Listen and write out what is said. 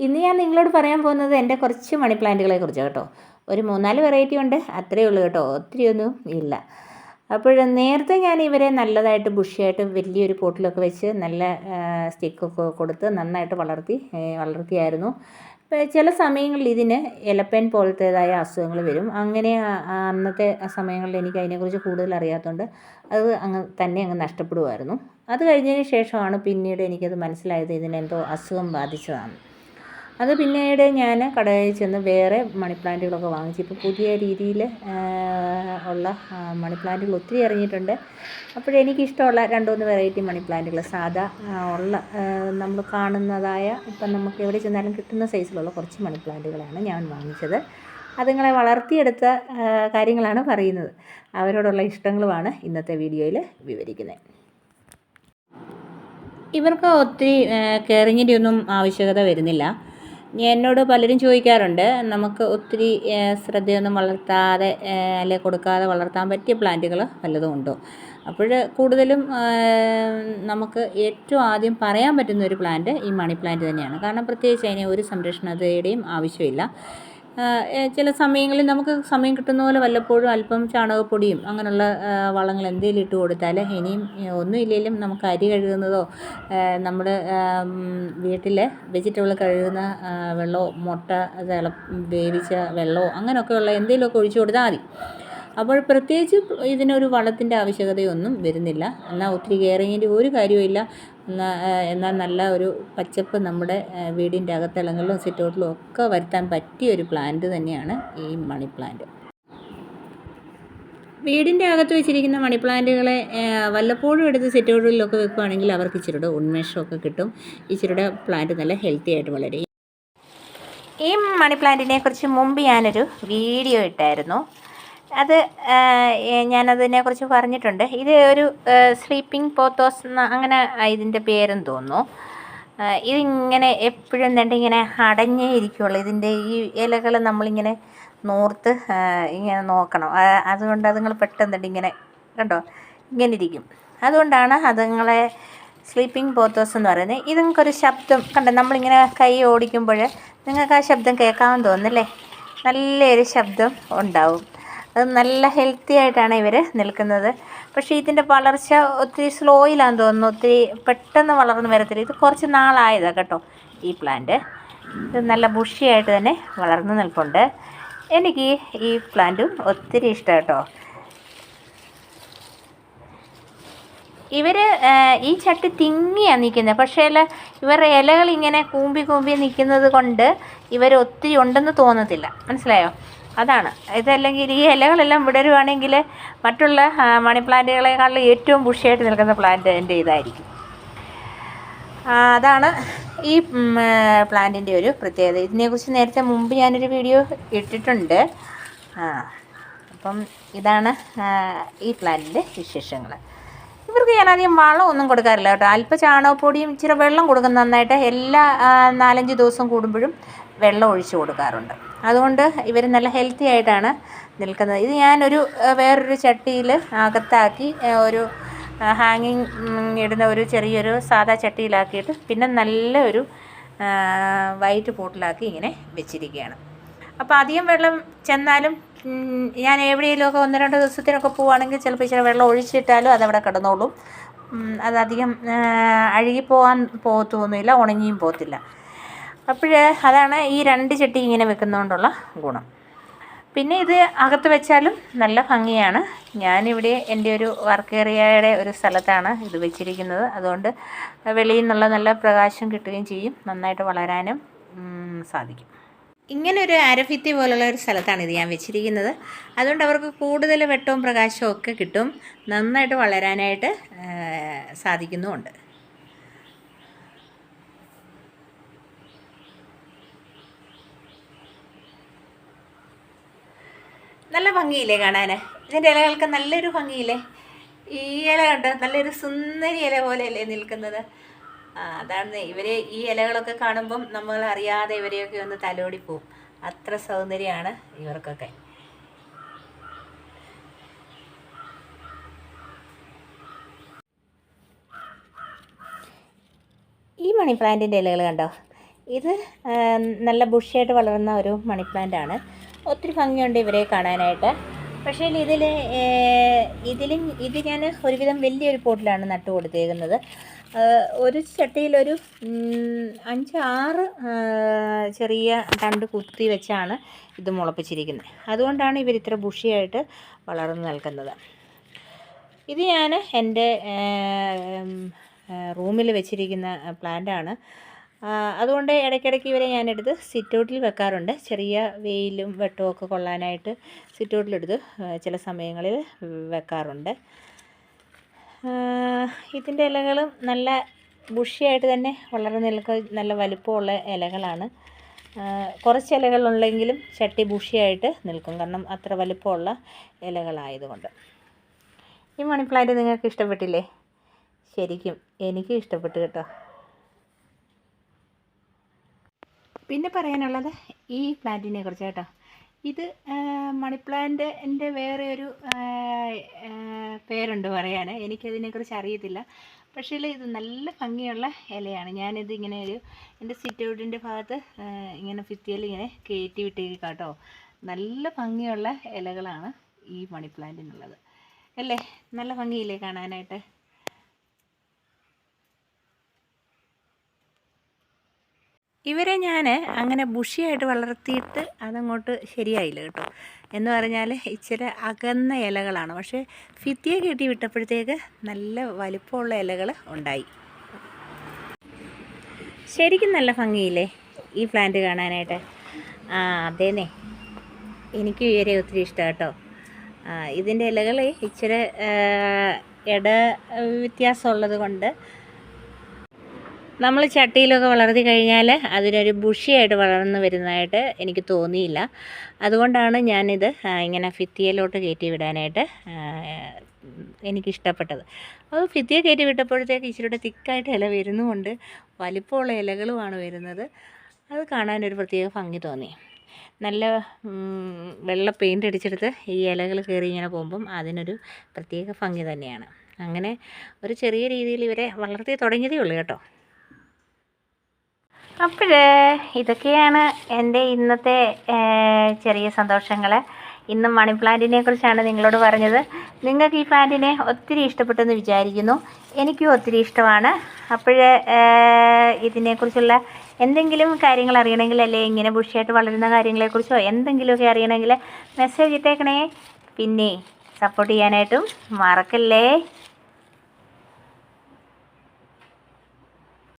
ഇന്ന് ഞാൻ നിങ്ങളോട് പറയാൻ പോകുന്നത് എന്റെ കുറച്ച് മണി പ്ലാന്റുകളെ കുറിച്ചാണ് കേട്ടോ. ഒരു മൂന്നാൽ വെറൈറ്റി ഉണ്ട് അത്രയേ ഉള്ളൂ കേട്ടോ. ഒത്തിരി ഒന്നും ഇല്ല. അപ്പോൾ നേരത്തെ ഞാൻ ഇവരെ നല്ലതായിട്ട് ബുഷിയായിട്ട് വലിയൊരു പോട്ടിലൊക്കെ വെച്ച് നല്ല സ്റ്റിക്കൊക്കെ കൊടുത്ത് നന്നായിട്ട് വളർത്തി വളർത്തിയായിരുന്നു. ചില സമയങ്ങളിൽ ഇതിന് എലപ്പൻ പോലത്തേതായ അസുഖങ്ങൾ വരും. അങ്ങനെ അന്നത്തെ സമയങ്ങളിൽ എനിക്ക് അതിനെക്കുറിച്ച് കൂടുതൽ അറിയാത്തതുകൊണ്ട് അത് അങ്ങ് തന്നെ അങ്ങ് നഷ്ടപ്പെടുമായിരുന്നു അത് കഴിഞ്ഞതിന് ശേഷമാണ് പിന്നീട് എനിക്കത് മനസ്സിലായത് ഇതിനെന്തോ അസുഖം ബാധിച്ചതാണ് അത് പിന്നീട് ഞാൻ കടയിൽ ചെന്ന് വേറെ മണി പ്ലാന്റുകളൊക്കെ വാങ്ങിച്ചു. ഇപ്പോൾ പുതിയ രീതിയിൽ ഉള്ള മണി പ്ലാന്റുകൾ ഒത്തിരി ഇറങ്ങിയിട്ടുണ്ട്. അപ്പോഴെനിക്കിഷ്ടമുള്ള രണ്ട് മൂന്ന് വെറൈറ്റി മണി പ്ലാന്റുകൾ സാധാ ഉള്ള നമ്മൾ കാണുന്നതായ ഇപ്പം നമുക്ക് എവിടെ ചെന്നാലും കിട്ടുന്ന സൈസിലുള്ള കുറച്ച് മണി പ്ലാന്റുകളാണ് ഞാൻ വാങ്ങിച്ചത്. അതുങ്ങളെ വളർത്തിയെടുത്ത കാര്യങ്ങളാണ് പറയുന്നത്. അവരോടുള്ള ഇഷ്ടങ്ങളുമാണ് ഇന്നത്തെ വീഡിയോയിൽ വിവരിക്കുന്നത്. ഇവർക്ക് ഒത്തിരി കെയറിങ്ങിന്റെ ഒന്നും ആവശ്യകത വരുന്നില്ല. എന്നോട് പലരും ചോദിക്കാറുണ്ട് നമുക്ക് ഒത്തിരി ശ്രദ്ധയൊന്നും വളർത്താതെ അല്ലെ കൊടുക്കാതെ വളർത്താൻ പറ്റിയ പ്ലാന്റുകൾ വല്ലതും ഉണ്ടോ? അപ്പോൾ കൂടുതലും നമുക്ക് ഏറ്റവും ആദ്യം പറയാൻ പറ്റുന്ന ഒരു പ്ലാന്റ് ഈ മണി പ്ലാന്റ് തന്നെയാണ്. കാരണം പ്രത്യേകിച്ച് അതിനെ ഒരു സംരക്ഷണതയുടെയും ആവശ്യമില്ല. ചില സമയങ്ങളിൽ നമുക്ക് സമയം കിട്ടുന്ന പോലെ വല്ലപ്പോഴും അല്പം ചാണകപ്പൊടിയും അങ്ങനെയുള്ള വളങ്ങൾ എന്തെങ്കിലും ഇട്ട് കൊടുത്താൽ ഇനിയും ഒന്നുമില്ലെങ്കിലും നമുക്ക് അരി കഴുകുന്നതോ നമ്മുടെ വീട്ടിൽ വെജിറ്റബിൾ കഴുകുന്ന വെള്ളമോ മുട്ട വേവിച്ച വെള്ളമോ അങ്ങനെയൊക്കെയുള്ള എന്തെങ്കിലുമൊക്കെ ഒഴിച്ച് കൊടുത്താൽ മതി. അപ്പോൾ പ്രത്യേകിച്ച് ഇതിനൊരു വളത്തിന്റെ ആവശ്യകതയൊന്നും വരുന്നില്ല. എന്നാൽ ഒത്തിരി കെയറിങ്ങിന്റെ ഒരു കാര്യവുമില്ല. എന്നാൽ നല്ല ഒരു പച്ചപ്പ് നമ്മുടെ വീടിന്റെ അകത്തളങ്ങളിലും സിറ്റൗട്ടിലും ഒക്കെ വരുത്താൻ പറ്റിയ ഒരു പ്ലാന്റ് തന്നെയാണ് ഈ മണി പ്ലാന്റ്. വീടിന്റെ അകത്ത് വെച്ചിരിക്കുന്ന മണി പ്ലാന്റുകളെ വല്ലപ്പോഴും എടുത്ത് സിറ്റൗട്ടിലൊക്കെ വെക്കുകയാണെങ്കിൽ അവർക്ക് ഇച്ചിരിയുടെ ഉന്മേഷമൊക്കെ കിട്ടും. ഇച്ചിരിയുടെ പ്ലാന്റ് നല്ല ഹെൽത്തി ആയിട്ട് വളരും. ഈ മണി പ്ലാന്റിനെ കുറിച്ച് മുമ്പ് ഞാനൊരു വീഡിയോ ഇട്ടായിരുന്നു. അത് ഞാനതിനെക്കുറിച്ച് പറഞ്ഞിട്ടുണ്ട്. ഇത് ഒരു സ്ലീപ്പിംഗ് പോത്തോസ് അങ്ങനെ ഇതിന്റെ പേരെന്ന് തോന്നുന്നു. ഇതിങ്ങനെ എപ്പോഴും എന്താണ്ട് ഇങ്ങനെ അടഞ്ഞേ ഇരിക്കുകയുള്ളൂ ഇതിന്റെ ഈ ഇലകൾ നമ്മളിങ്ങനെ നോർത്ത് ഇങ്ങനെ നോക്കണം. അതുകൊണ്ട് അതുങ്ങൾ പെട്ടെന്ന് ഇങ്ങനെ കണ്ടോ ഇങ്ങനെ ഇരിക്കും. അതുകൊണ്ടാണ് അതുങ്ങളെ സ്ലീപ്പിംഗ് പോത്തോസ് എന്ന് പറയുന്നത്. ഇതുങ്ങൾക്കൊരു ശബ്ദം കണ്ടോ നമ്മളിങ്ങനെ കൈ ഓടിക്കുമ്പോൾ നിങ്ങൾക്ക് ആ ശബ്ദം കേൾക്കാമെന്ന് തോന്നുന്നല്ലേ നല്ലൊരു ശബ്ദം ഉണ്ടാവും. അത് നല്ല ഹെൽത്തി ആയിട്ടാണ് ഇവർ നിൽക്കുന്നത്. പക്ഷേ ഇതിന്റെ വളർച്ച ഒത്തിരി സ്ലോയിലാന്ന് തോന്നുന്നു. ഒത്തിരി പെട്ടെന്ന് വളർന്നു വരത്തില്ല. ഇത് കുറച്ച് നാളായതാണ് കേട്ടോ ഈ പ്ലാന്റ് ഇത് നല്ല ബുഷിയായിട്ട് തന്നെ വളർന്നു നിൽപ്പുണ്ട്. എനിക്ക് ഈ പ്ലാന്റും ഒത്തിരി ഇഷ്ടം കേട്ടോ. ഇവർ ഈ ചട്ടി തിങ്ങിയാണ് നിൽക്കുന്നത് പക്ഷേ ഇവരുടെ ഇലകൾ ഇങ്ങനെ കൂമ്പി കൂമ്പി നിൽക്കുന്നത് കൊണ്ട് ഇവർ ഒത്തിരി ഉണ്ടെന്ന് തോന്നത്തില്ല. മനസ്സിലായോ? അതാണ്. ഇതല്ലെങ്കിൽ ഈ ഇലകളെല്ലാം വിടരുവാണെങ്കിൽ മറ്റുള്ള മണി പ്ലാന്റുകളെക്കാളും ഏറ്റവും ബുഷിയായിട്ട് നിൽക്കുന്ന പ്ലാന്റ് എന്റെ ഇതായിരിക്കും അതാണ് ഈ പ്ലാന്റിന്റെ ഒരു പ്രത്യേകത. ഇതിനെക്കുറിച്ച് നേരത്തെ മുമ്പ് ഞാനൊരു വീഡിയോ ഇട്ടിട്ടുണ്ട്. ആ അപ്പം ഇതാണ് ഈ പ്ലാന്റിന്റെ വിശേഷങ്ങൾ. ഇവർക്ക് ഞാൻ അധികം വളമൊന്നും കൊടുക്കാറില്ല കേട്ടോ. അല്പ ചാണകപ്പൊടിയും ഇച്ചിരി വെള്ളം കൊടുക്കുന്ന നന്നായിട്ട്. എല്ലാ നാലഞ്ച് ദിവസം കൂടുമ്പോഴും വെള്ളം ഒഴിച്ചു കൊടുക്കാറുണ്ട്. അതുകൊണ്ട് ഇവർ നല്ല ഹെൽത്തി ആയിട്ടാണ് നിൽക്കുന്നത്. ഇത് ഞാനൊരു വേറൊരു ചട്ടിയിൽ അകത്താക്കി ഒരു ഹാങ്ങിങ് ഇടുന്ന ഒരു ചെറിയൊരു സാധാ ചട്ടിയിലാക്കിയിട്ട് പിന്നെ നല്ല ഒരു വൈറ്റ് പോട്ടിലാക്കി ഇങ്ങനെ വെച്ചിരിക്കുകയാണ്. അപ്പോൾ അധികം വെള്ളം ചെന്നാലും ഞാൻ എവിടെയെങ്കിലുമൊക്കെ ഒന്ന് രണ്ട് ദിവസത്തിനൊക്കെ പോവുകയാണെങ്കിൽ ചിലപ്പോൾ ഇച്ചിരി വെള്ളം ഒഴിച്ചിട്ടാലും അതവിടെ കിടന്നോളും. അതധികം അഴുകിപ്പോകാൻ പോകത്തൊന്നുമില്ല ഉണങ്ങിയും പോകത്തില്ല അപ്പോൾ അതാണ് ഈ രണ്ട് ചട്ടി ഇങ്ങനെ വെക്കുന്നതുകൊണ്ടുള്ള ഗുണം. പിന്നെ ഇത് അകത്ത് വെച്ചാലും നല്ല ഭംഗിയാണ്. ഞാനിവിടെ എന്റെ ഒരു വർക്ക് ഏരിയയുടെ ഒരു സ്ഥലത്താണ് ഇത് വെച്ചിരിക്കുന്നത്. അതുകൊണ്ട് വെളിയിൽ നിന്നുള്ള നല്ല പ്രകാശം കിട്ടുകയും ചെയ്യും നന്നായിട്ട് വളരാനും സാധിക്കും. ഇങ്ങനെ ഒരു അരഫിത്തി പോലുള്ള ഒരു സ്ഥലത്താണ് ഇത് ഞാൻ വെച്ചിരിക്കുന്നത്. അതുകൊണ്ട് അവർക്ക് കൂടുതൽ വെട്ടവും പ്രകാശവും ഒക്കെ കിട്ടും. നന്നായിട്ട് വളരാനായിട്ട് സാധിക്കുന്നുമുണ്ട്. നല്ല ഭംഗിയില്ലേ കാണാൻ ഇതിന്റെ ഇലകൾക്ക് നല്ലൊരു ഭംഗിയില്ലേ? ഈ ഇല കണ്ട്? നല്ലൊരു സുന്ദരി ഇല പോലെയല്ലേ നിൽക്കുന്നത്. അതാണ് ഇവരെ ഈ ഇലകളൊക്കെ കാണുമ്പം നമ്മൾ അറിയാതെ ഇവരെയൊക്കെ ഒന്ന് തലോടി പോവും. അത്ര സൗന്ദര്യമാണ് ഇവർക്കൊക്കെ. ഈ മണി പ്ലാന്റിന്റെ ഇലകൾ കണ്ടോ? ഇത് നല്ല ബുഷിയായിട്ട് വളരുന്ന ഒരു മണി പ്ലാന്റ് ആണ് ഒത്തിരി ഭംഗിയുണ്ട് ഇവരെ കാണാനായിട്ട്. പക്ഷേ ഇതിൽ ഇതിലും ഇത് ഞാൻ ഒരുവിധം വലിയൊരു പോട്ടിലാണ് നട്ടു കൊടുത്തേക്കുന്നത്. ഒരു ചട്ടിയിലൊരു അഞ്ച് ആറ് ചെറിയ തണ്ട് കുത്തി വെച്ചാണ് ഇത് മുളപ്പിച്ചിരിക്കുന്നത്. അതുകൊണ്ടാണ് ഇവർ ഇത്ര ബുഷിയായിട്ട് വളർന്നു നിൽക്കുന്നത്. ഇത് ഞാൻ എന്റെ റൂമിൽ വെച്ചിരിക്കുന്ന പ്ലാന്റാണ്. അതുകൊണ്ട് ഇടയ്ക്കിടയ്ക്ക് ഇവരെ ഞാനെടുത്ത് സിറ്റൗട്ടിൽ വെക്കാറുണ്ട്. ചെറിയ വെയിലും വെട്ടവും ഒക്കെ കൊള്ളാനായിട്ട് സിറ്റൗട്ടിലെടുത്ത് ചില സമയങ്ങളിൽ വെക്കാറുണ്ട്. ഇതിന്റെ ഇലകളും നല്ല ബുഷിയായിട്ട് തന്നെ വളരെ നിൽക്ക നല്ല വലുപ്പമുള്ള ഇലകളാണ്. കുറച്ച് ഇലകളുണ്ടെങ്കിലും ചട്ടി ബുഷിയായിട്ട് നിൽക്കും. കാരണം അത്ര വലുപ്പമുള്ള ഇലകളായതുകൊണ്ട്. ഈ മണി പ്ലാന്റ് നിങ്ങൾക്ക് ഇഷ്ടപ്പെട്ടില്ലേ? ശരിക്കും എനിക്കും ഇഷ്ടപ്പെട്ടു കേട്ടോ. പിന്നെ പറയാനുള്ളത് ഈ പ്ലാന്റിനെ കുറിച്ച് കേട്ടോ. ഇത് മണി പ്ലാന്റിന്റെ വേറെ ഒരു പേരുണ്ട് പറയാൻ എനിക്കതിനെക്കുറിച്ച് അറിയത്തില്ല. പക്ഷേ ഇത് നല്ല ഭംഗിയുള്ള ഇലയാണ്. ഞാനിത് ഇങ്ങനെ ഒരു എന്റെ സിറ്റൗട്ടിന്റെ ഭാഗത്ത് ഇങ്ങനെ ഭിത്തിയിൽ ഇങ്ങനെ കയറ്റി വിട്ടേക്കാം കേട്ടോ. നല്ല ഭംഗിയുള്ള ഇലകളാണ് ഈ മണി പ്ലാന്റിനുള്ളത്. അല്ലേ? നല്ല ഭംഗിയില്ലേ കാണാനായിട്ട്? ഇവരെ ഞാൻ അങ്ങനെ ബുഷിയായിട്ട് വളർത്തിയിട്ട് അതങ്ങോട്ട് ശരിയായില്ല കേട്ടോ. എന്ന് പറഞ്ഞാൽ ഇച്ചിരി അകന്ന ഇലകളാണ്. പക്ഷേ ഫിത്തിയെ കെട്ടി വിട്ടപ്പോഴത്തേക്ക് നല്ല വലിപ്പമുള്ള ഇലകൾ ഉണ്ടായി. ശരിക്കും നല്ല ഭംഗിയില്ലേ ഈ പ്ലാന്റ് കാണാനായിട്ട്? ആ അതേന്നെ. എനിക്ക് ഇവരെ ഒത്തിരി ഇഷ്ടം കേട്ടോ. ഇതിന്റെ ഇലകൾ ഇച്ചിരി ഇട വ്യത്യാസമുള്ളത് കൊണ്ട് നമ്മൾ ചട്ടിയിലൊക്കെ വളർത്തി കഴിഞ്ഞാൽ അതിനൊരു ബുഷിയായിട്ട് വളർന്നു വരുന്നതായിട്ട് എനിക്ക് തോന്നിയില്ല. അതുകൊണ്ടാണ് ഞാനിത് ഇങ്ങനെ ഫിത്തിയയിലോട്ട് കയറ്റി വിടാനായിട്ട് എനിക്കിഷ്ടപ്പെട്ടത്. അത് ഫിത്തിയെ കയറ്റി വിട്ടപ്പോഴത്തേക്ക് ഇച്ചിരിയുടെ തിക്കായിട്ട് ഇല വരുന്നുമുണ്ട്. വലിപ്പമുള്ള ഇലകളുമാണ് വരുന്നത്. അത് കാണാനൊരു പ്രത്യേക ഭംഗി തോന്നി. നല്ല വെള്ള പെയിന്റ് അടിച്ചെടുത്ത് ഈ ഇലകൾ കയറി ഇങ്ങനെ പോകുമ്പം അതിനൊരു പ്രത്യേക ഭംഗി തന്നെയാണ്. അങ്ങനെ ഒരു ചെറിയ രീതിയിൽ ഇവരെ വളർത്തി തുടങ്ങിയതേ ഉള്ളൂ കേട്ടോ. അപ്പോഴേ ഇതൊക്കെയാണ് എന്റെ ഇന്നത്തെ ചെറിയ സന്തോഷങ്ങൾ ഇന്ന് മണി പ്ലാന്റിനെ കുറിച്ചാണ് നിങ്ങളോട് പറഞ്ഞത്. നിങ്ങൾക്ക് ഈ പ്ലാന്റിനെ ഒത്തിരി ഇഷ്ടപ്പെട്ടെന്ന് വിചാരിക്കുന്നു. എനിക്കും ഒത്തിരി ഇഷ്ടമാണ്. അപ്പോഴേ ഇതിനെക്കുറിച്ചുള്ള എന്തെങ്കിലും കാര്യങ്ങൾ അറിയണമെങ്കിൽ അല്ലെ ഇങ്ങനെ ബുഷിയായിട്ട് വളരുന്ന കാര്യങ്ങളെക്കുറിച്ചോ എന്തെങ്കിലുമൊക്കെ അറിയണമെങ്കിൽ മെസ്സേജ് ഇട്ടേക്കണേ. പിന്നെ സപ്പോർട്ട് ചെയ്യാനായിട്ടും മറക്കല്ലേ.